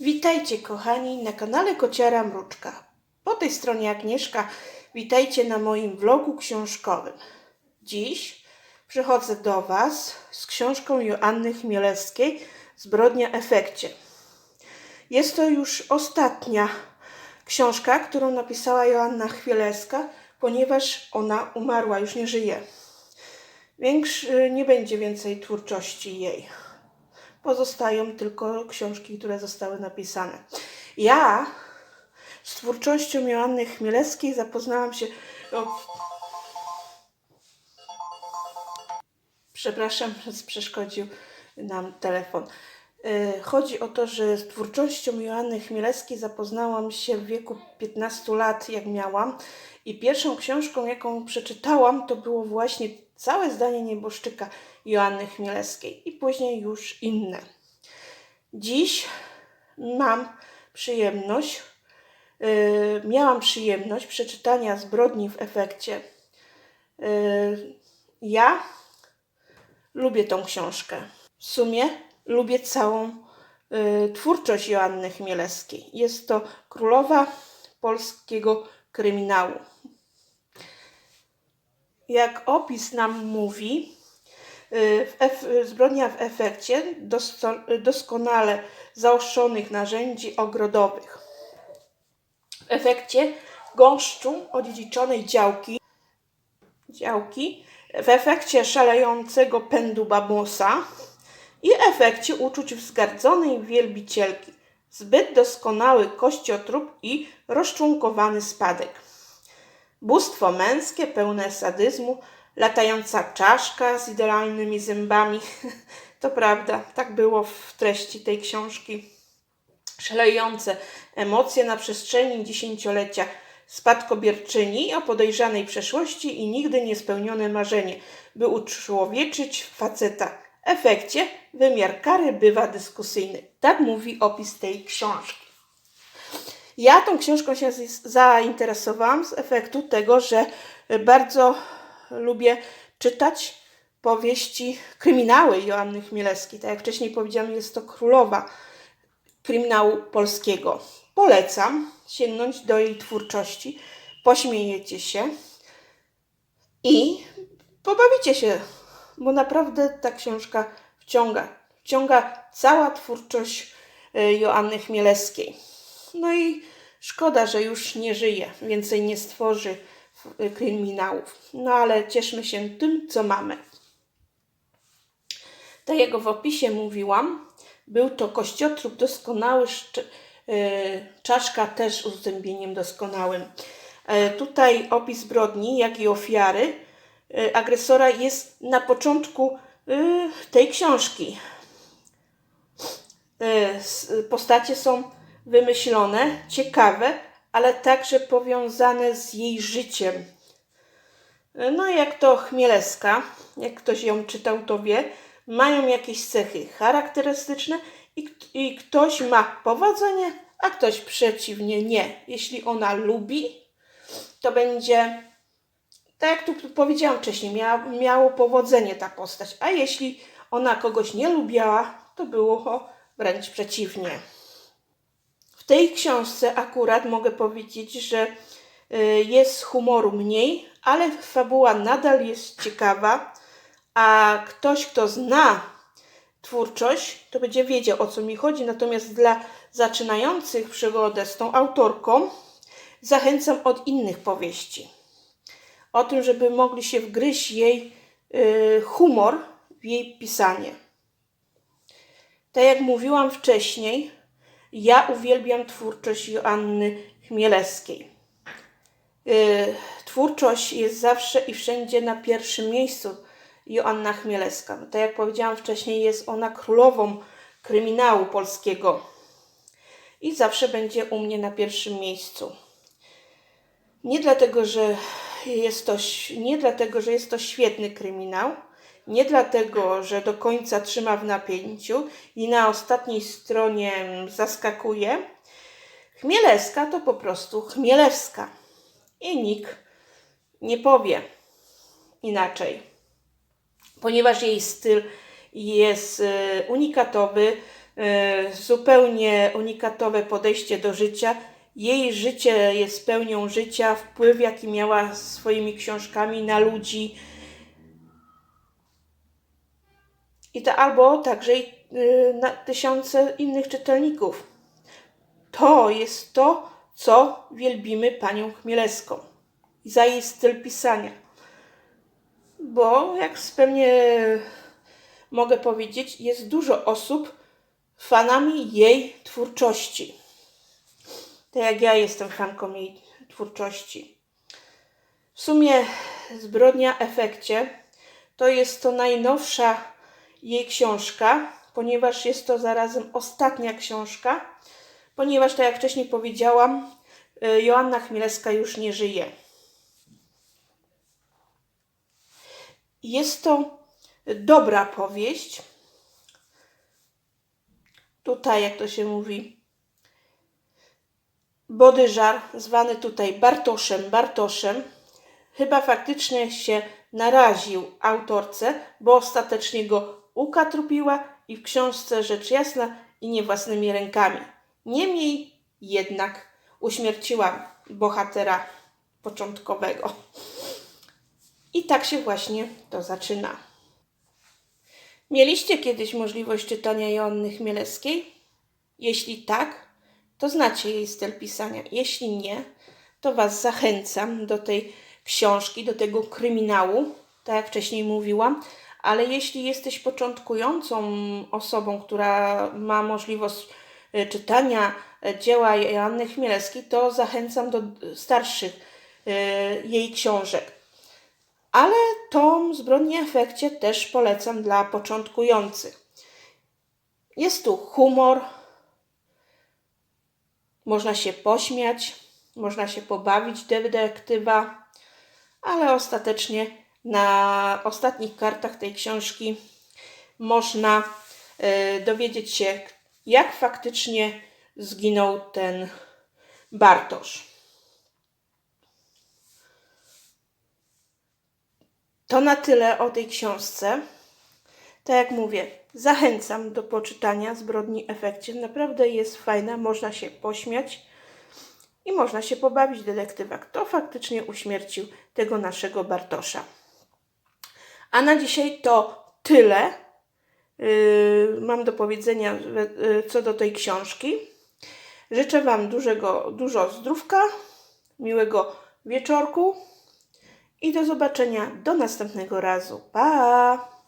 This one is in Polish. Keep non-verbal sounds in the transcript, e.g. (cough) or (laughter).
Witajcie kochani na kanale Kociara Mruczka. Po tej stronie Agnieszka. Witajcie na moim vlogu książkowym. Dziś przychodzę do Was z książką Joanny Chmielewskiej Zbrodnia efekcie. Jest to już ostatnia książka, którą napisała Joanna Chmielewska, ponieważ ona umarła, już nie żyje. Większy, nie będzie więcej twórczości jej pozostają tylko książki, które zostały napisane. Ja z twórczością Joanny Chmielewskiej zapoznałam się. O, przepraszam, przeszkodził nam telefon. E, Chodzi o to, że z twórczością Joanny Chmielewskiej zapoznałam się w wieku 15 lat, jak miałam. I pierwszą książką, jaką przeczytałam, to było właśnie całe zdanie nieboszczyka Joanny Chmielewskiej i później już inne. Dziś mam przyjemność, yy, miałam przyjemność przeczytania Zbrodni w efekcie. Yy, ja lubię tą książkę. W sumie lubię całą y, twórczość Joanny Chmielewskiej. Jest to królowa polskiego kryminału. Jak opis nam mówi, y, zbrodnia w efekcie doskonale zaostrzonych narzędzi ogrodowych. W efekcie gąszczu odziedziczonej działki działki, w efekcie szalejącego pędu babosa i efekcie uczuć wzgardzonej wielbicielki. Zbyt doskonały kościotrup i rozczłonkowany spadek. Bóstwo męskie, pełne sadyzmu, latająca czaszka z idealnymi zębami. (laughs) To prawda, tak było w treści tej książki. Szalejące emocje na przestrzeni dziesięciolecia spadkobierczyni o podejrzanej przeszłości i nigdy niespełnione marzenie, by uczłowieczyć faceta. W efekcie wymiar kary bywa dyskusyjny. Tak mówi opis tej książki. Ja tą książką się zainteresowałam z efektu tego, że bardzo lubię czytać powieści, kryminały Joanny Chmielewskiej. Tak jak wcześniej powiedziałam, jest to królowa kryminału polskiego. Polecam sięgnąć do jej twórczości, pośmiejecie się i pobawicie się, bo naprawdę ta książka wciąga. Wciąga cała twórczość y, Joanny Chmielewskiej. No i szkoda, że już nie żyje, więcej nie stworzy y, kryminałów. No ale cieszmy się tym, co mamy. Tak jak w opisie mówiłam, był to kościotrup doskonały, y, czaszka też uzębieniem doskonałym. E, Tutaj opis zbrodni, jak i ofiary y, agresora jest na początku tej książki. Postacie są wymyślone, ciekawe, ale także powiązane z jej życiem. No jak to Chmielewska, jak ktoś ją czytał, to wie, mają jakieś cechy charakterystyczne i, i ktoś ma powodzenie, a ktoś przeciwnie nie. Jeśli ona lubi, to będzie, tak jak tu powiedziałam wcześniej, mia, miało powodzenie ta postać, a jeśli ona kogoś nie lubiła, to było wręcz przeciwnie. Tej książce akurat mogę powiedzieć, że y, jest humoru mniej, ale fabuła nadal jest ciekawa, a ktoś, kto zna twórczość, to będzie wiedział o co mi chodzi. Natomiast dla zaczynających przygodę z tą autorką zachęcam od innych powieści. O tym, żeby mogli się wgryźć jej y, humor w jej pisanie. Tak jak mówiłam wcześniej, ja uwielbiam twórczość Joanny Chmielewskiej. Y, twórczość jest zawsze i wszędzie na pierwszym miejscu Joanna Chmielewska. Tak jak powiedziałam wcześniej, jest ona królową kryminału polskiego i zawsze będzie u mnie na pierwszym miejscu. Nie dlatego, że jest to, nie dlatego, że jest to świetny kryminał, nie dlatego, że do końca trzyma w napięciu i na ostatniej stronie mm, zaskakuje. Chmielewska to po prostu Chmielewska i nikt nie powie inaczej, ponieważ jej styl jest e, unikatowy, e, zupełnie unikatowe podejście do życia. Jej życie jest pełnią życia, wpływ jaki miała swoimi książkami na ludzi. I to albo także y, na tysiące innych czytelników. To jest to, co wielbimy panią Chmielewską i za jej styl pisania. Bo, jak pewnie mogę powiedzieć, jest dużo osób fanami jej twórczości. Tak jak ja jestem fanką jej twórczości. W sumie Zbrodnia efekcie to jest to najnowsza jej książka, ponieważ jest to zarazem ostatnia książka, ponieważ, tak jak wcześniej powiedziałam, y, Joanna Chmielewska już nie żyje. Jest to dobra powieść. Tutaj, jak to się mówi, Bodyżar, zwany tutaj Bartoszem, Bartoszem, chyba faktycznie się naraził autorce, bo ostatecznie go ukatrupiła i w książce rzecz jasna i nie własnymi rękami. Niemniej jednak uśmierciła bohatera początkowego. I tak się właśnie to zaczyna. Mieliście kiedyś możliwość czytania Joanny Chmielewskiej? Jeśli tak, to znacie jej styl pisania. Jeśli nie, to Was zachęcam do tej książki, do tego kryminału, tak jak wcześniej mówiłam. Ale jeśli jesteś początkującą osobą, która ma możliwość e, czytania e, dzieła Joanny Chmielewskiej, to zachęcam do starszych e, jej książek. Ale tą zbrodnię efekcie też polecam dla początkujących. Jest tu humor, można się pośmiać, można się pobawić detektywa, ale ostatecznie na ostatnich kartach tej książki można y, dowiedzieć się, jak faktycznie zginął ten Bartosz. To na tyle o tej książce. Tak jak mówię, zachęcam do poczytania Zbrodni Efekcie. Naprawdę jest fajna, można się pośmiać i można się pobawić detektywa, kto faktycznie uśmiercił tego naszego Bartosza. A na dzisiaj to tyle. Yy, mam do powiedzenia yy, co do tej książki. Życzę Wam dużego, dużo zdrówka, miłego wieczorku i do zobaczenia do następnego razu. Pa!